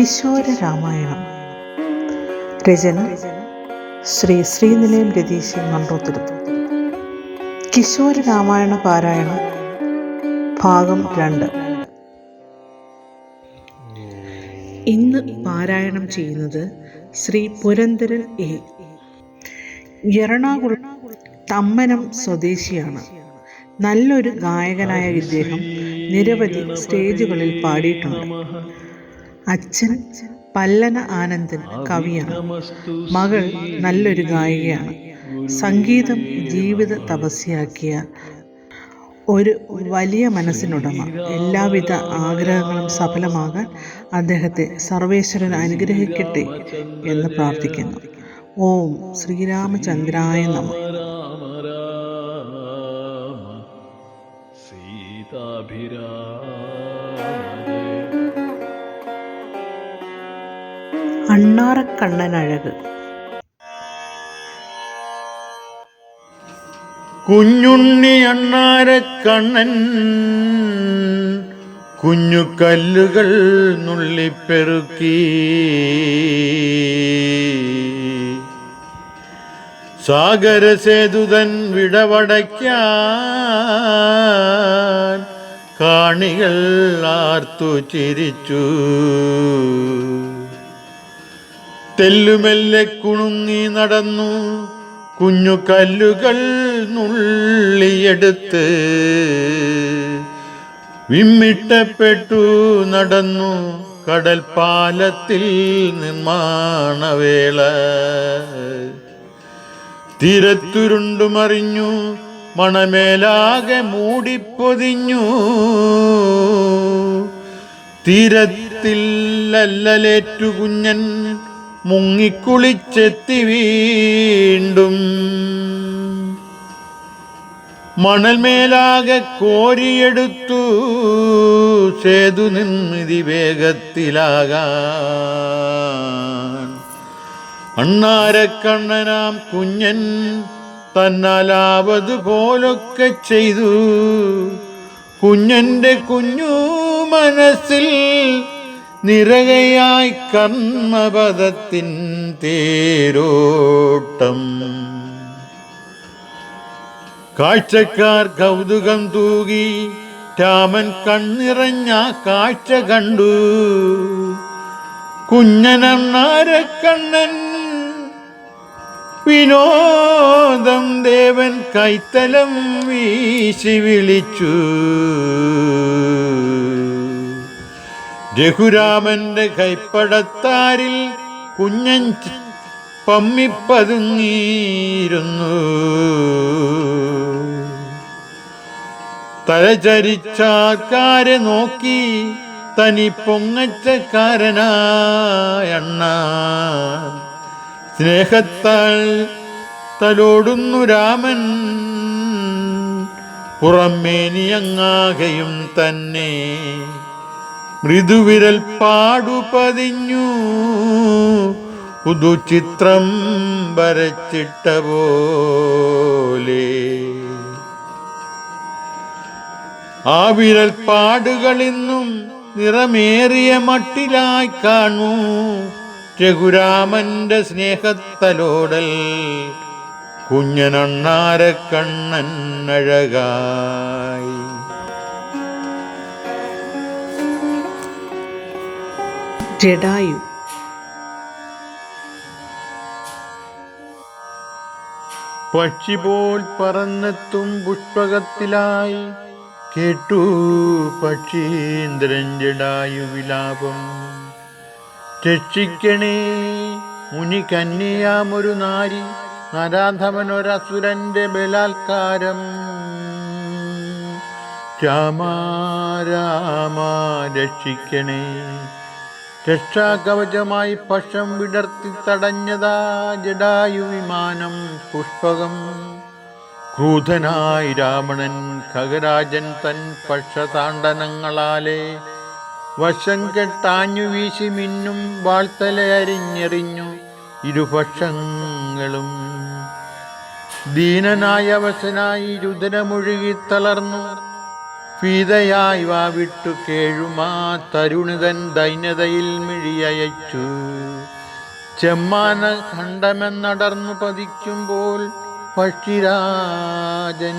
കിശോര രാമായണം. രചന ശ്രീ ശ്രീനിലയം രതീശൻ മൺറോത്തുരുത്ത് കിശോര രാമായണ പാരായണം ഭാഗം രണ്ട്. ഇന്ന് പാരായണം ചെയ്യുന്നത് ശ്രീ പുരന്തരൻ എ. എറണാകുളം തമ്മനം സ്വദേശിയാണ്. നല്ലൊരു ഗായകനായ ഇദ്ദേഹം നിരവധി സ്റ്റേജുകളിൽ പാടിയിട്ടുണ്ട്. അച്ഛൻ പല്ലന ആനന്ദൻ കവിയാണ്. മകൾ നല്ലൊരു ഗായികയാണ്. സംഗീതം ജീവിത തപസ്യാക്കിയ ഒരു വലിയ മനസ്സിനുടമ. എല്ലാവിധ ആഗ്രഹങ്ങളും സഫലമാകാൻ അദ്ദേഹത്തെ സർവേശ്വരൻ അനുഗ്രഹിക്കട്ടെ എന്ന് പ്രാർത്ഥിക്കുന്നു. ഓം ശ്രീരാമചന്ദ്രായ നമ. രാമ അണ്ണാറക്കണ്ണനഴക് കുഞ്ഞുണ്ണി അണ്ണാരക്കണ്ണൻ കുഞ്ഞു കല്ലുകൾ നുള്ളിപ്പെറുക്കി. സാഗരസേതുതൻ വിടവടയ്ക്കാൻ കാണികൾ ആർത്തു ചിരിച്ചു. തെല്ലുമെല്ലെ കുണുങ്ങി നടന്നു. കുഞ്ഞു കല്ലുകൾ നുള്ളിയെടുത്ത് വിമ്മിട്ടപ്പെട്ടു നടന്നു. കടൽ പാലത്തിൽ നിർമ്മാണവേള. തീരത്തുരുണ്ടു മറിഞ്ഞു മണമേലാകെ മൂടിപ്പൊതിഞ്ഞു. തീരത്തിൽ അല്ലലേറ്റു കുഞ്ഞൻ മുങ്ങിക്കുളിച്ചെത്തി വീണ്ടും. മണൽമേലാകെ കോരിയെടുത്തു. സേതു നിന്നിതി വേഗത്തിലാകാൻ. അണ്ണാരക്കണ്ണനാം കുഞ്ഞൻ തന്നാലാവത് പോലൊക്കെ ചെയ്തു. കുഞ്ഞന്റെ കുഞ്ഞു മനസ്സിൽ നിറകയായി കർമ്മപദത്തിൻ തേരോട്ടം. കാഴ്ചക്കാർ കൗതുകം തൂകി രാമൻ കണ്ണിറഞ്ഞ കാഴ്ച കണ്ടു. കുഞ്ഞനണ്ണാരക്കണ്ണൻ വിനോദം ദേവൻ കൈത്തലം വീശി വിളിച്ചു. രഘുരാമന്റെ കൈപ്പടത്താരിൽ കുഞ്ഞൻ പമ്മിപ്പതുങ്ങിയിരുന്നു തലചരിച്ചാക്കാരെ നോക്കി തനി പൊങ്ങച്ചക്കാരനായണ്ണ സ്നേഹത്താൽ തലോടുന്നു രാമൻ. പുറമേനിയങ്ങാകയും തന്നെ. മൃദുവിരൽ പാടുപതിഞ്ഞു. പുതുചിത്രം വരച്ചിട്ട പോലെ. ആ വിരൽ പാടുകളിന്നും നിറമേറിയ മട്ടിലായി കാണൂ. രഘുരാമന്റെ സ്നേഹത്തലോടൽ കുഞ്ഞനണ്ണാരക്കണ്ണൻ അഴകായി. ജഡായു പക്ഷി പോൽ പറന്നെത്തും പുഷ്പകത്തിലായി. കേട്ടു പക്ഷീന്ദ്രൻ ജഡായു വിലാപം രക്ഷിക്കണേ മുനി കന്യയാമൊരു നാരി നരാധമനൊരസുരന്റെ ബലാത്കാരം. രാമ രാമ രക്ഷിക്കണേ രക്ഷാകവചമായി പശം വിടർത്തി തടഞ്ഞതാ ജഡായു വിമാനം പുഷ്പകം. ക്രൂധനായി രാവണൻ ഖഗരാജൻ തൻ പക്ഷതാണ്ഡനങ്ങളാലെ വശം കെട്ടാഞ്ഞു വീശി മിന്നും വാൾത്തല അരിഞ്ഞെറിഞ്ഞു ഇരുപക്ഷങ്ങളും. ദീനനായ വശനായി രുദ്രമൊഴുകി തളർന്നു. ഫീതയായി വാവിട്ടു കേഴുമാ തരുണിതൻ ദൈന്യതയിൽ മിഴിയയച്ചു. ചെമ്മാന ഖണ്ഡമെന്നടർന്നു പതിക്കുമ്പോൾ പക്ഷിരാജൻ